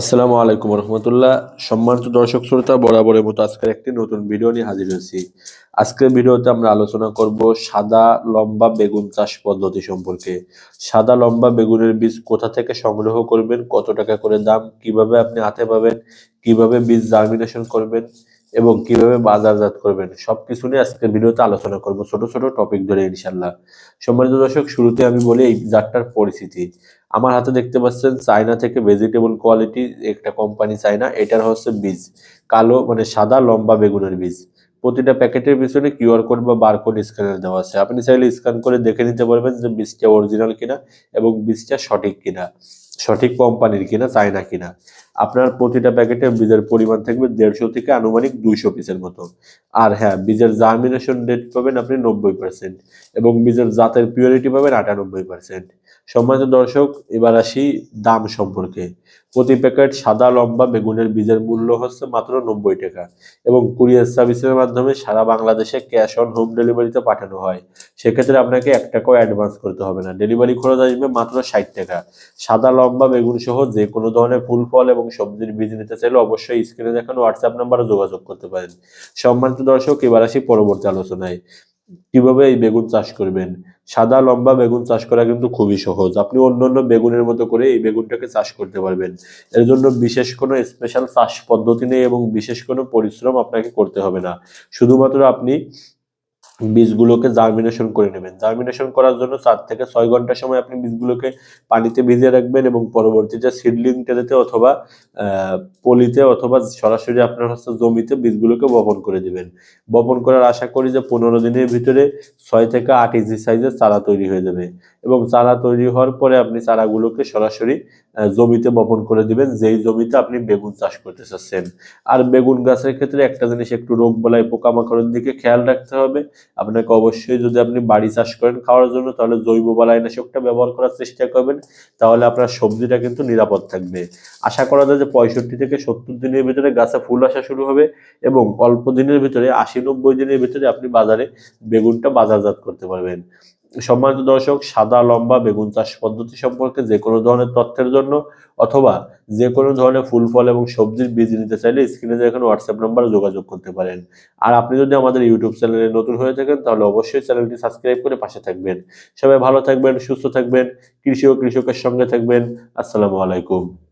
আসসালামু আলাইকুম রহমতুল্লাহ। সম্মানিত দর্শক শ্রোতা, বরাবরের মতো আজকের একটি নতুন ভিডিও নিয়ে হাজির হয়েছি। আজকের ভিডিওতে আমরা আলোচনা করব সাদা লম্বা বেগুন চাষ পদ্ধতি সম্পর্কে। সাদা লম্বা বেগুনের বীজ কোথা থেকে সংগ্রহ করবেন, কত টাকা করে দাম, কীভাবে আপনি হাতে পাবেন, কীভাবে বীজ জার্মিনেশন করবেন এবং কীভাবে বাজারজাত করবেন সব কিছু নিয়ে আজকের ভিডিওতে আলোচনা করব ছোট ছোট টপিক ধরে ইনশাল্লাহ সম্মানিত দর্শক, শুরুতে আমি বলি এই জাতটার পরিস্থিতি। আমার হাতে দেখতে পাচ্ছেন চায়না থেকে ভেজিটেবল কোয়ালিটি একটা কোম্পানি চায়না, এটার হচ্ছে বীজ। কালো মানে সাদা, লম্বা বেগুনের বীজ। প্রতিটা প্যাকেটের পিছনে কিউআর কোড বা বারকোড স্ক্যানার দেওয়া আছে। আপনি চাইলে স্ক্যান করে দেখে নিতে পারবেন যে বীজটা অরিজিনাল কিনা এবং বীজটা সঠিক কিনা, সঠিক কোম্পানির কিনা, চায়না কিনা। আপনার প্রতিটা প্যাকেটে বীজের পরিমাণ থাকবে দেড়শো থেকে আনুমানিক দুইশো পিসের মতো। আর হ্যাঁ বীজের জার্মিনেশন ডেট পাবেন আপনি নব্বই পার্সেন্ট এবং বীজের জাতের পিওরিটি পাবেন আটানব্বই পার্সেন্ট সম্মানিত দর্শক, এবার আসি দাম সম্পর্কে। প্রতি প্যাকেট সাদা, লম্বা, বেগুনের বীজের মূল্য হচ্ছে মাত্র নব্বই টাকা এবং কুরিয়ার সার্ভিসের মাধ্যমে সারা বাংলাদেশে ক্যাশ অন হোম ডেলিভারিতে পাঠানো হয়। সেক্ষেত্রে আপনাকে এক টাকাও অ্যাডভান্স করতে হবে না। ডেলিভারি খরচ আসবে মাত্র ষাট টাকা। সাদা, লম্বা, বেগুন সহ যে কোনো ধরনের ফুল, ফল এবং সবজির বীজ নিতে চাইলে অবশ্যই স্ক্রিনে দেখানো হোয়াটসঅ্যাপ নাম্বারে যোগাযোগ করতে পারেন। সম্মানিত দর্শক, এবার আসি পরবর্তী আলোচনায়। কীভাবে এই বেগুন চাষ করবেন? সাদা, লম্বা বেগুন চাষ করা কিন্তু খুবই সহজ। আপনি অন্য অন্য বেগুনের মতো করে এই বেগুনটাকে চাষ করতে পারবেন। এর জন্য বিশেষ কোনো স্পেশাল চাষ পদ্ধতি নেই এবং বিশেষ কোনো পরিশ্রম আপনাকে করতে হবে না। শুধুমাত্র আপনি বীজগুলোকে জার্মিনেশন করে নেবেন। জার্মিনেশন করার জন্য চার থেকে ছয় ঘণ্টা সময় আপনি বীজগুলোকে পানিতে ভিজিয়ে রাখবেন এবং পরবর্তীতে সিডলিং টেলেতে অথবা পলিতে অথবা সরাসরি আপনার হচ্ছে জমিতে বীজগুলোকে বপন করে দিবেন। বপন করার আশা করি যে পনেরো দিনের ভিতরে ছয় থেকে আট ইঞ্চি সাইজের চারা তৈরি হয়ে যাবে। এবং চারা তৈরি হওয়ার পরে আপনি চারাগুলোকে সরাসরি জমিতে বপন করে দিবেন। যেই জমিতে আপনি বেগুন চাষ করতে চাচ্ছেন আর বেগুন গাছের ক্ষেত্রে একটা জিনিস একটু রোগ বলাই, পোকামাকড়ের দিকে খেয়াল রাখতে হবে। আপনাকে অবশ্যই যদি আপনি বাড়ি চাষ করেন খাওয়ার জন্য, তাহলে জৈব বালাইনাশকটা ব্যবহার করার চেষ্টা করবেন। তাহলে আপনার সবজিটা কিন্তু নিরাপদ থাকবে। আশা করা যায় যে পঁয়ষট্টি থেকে সত্তর দিনের ভিতরে গাছে ফুল আসা শুরু হবে এবং অল্প দিনের ভিতরে, আশি নব্বই দিনের ভিতরে আপনি বাজারে বেগুনটা বাজারজাত করতে পারবেন। সম্মানিত দর্শক, সাদা, লম্বা, বেগুন চাষ পদ্ধতি সম্পর্কে যে কোনো ধরনের তথ্যের জন্য অথবা যে কোনো ধরনের ফুল, ফল এবং সবজির বীজ নিতে চাইলে স্ক্রিনে যে দেখেন হোয়াটসঅ্যাপ নাম্বারে যোগাযোগ করতে পারেন। আর আপনি যদি আমাদের ইউটিউব চ্যানেলে নতুন হয়ে থাকেন, তাহলে অবশ্যই চ্যানেলটি সাবস্ক্রাইব করে পাশে থাকবেন। সবাই ভালো থাকবেন, সুস্থ থাকবেন, কৃষি ও কৃষকের সঙ্গে থাকবেন। আসসালামু আলাইকুম।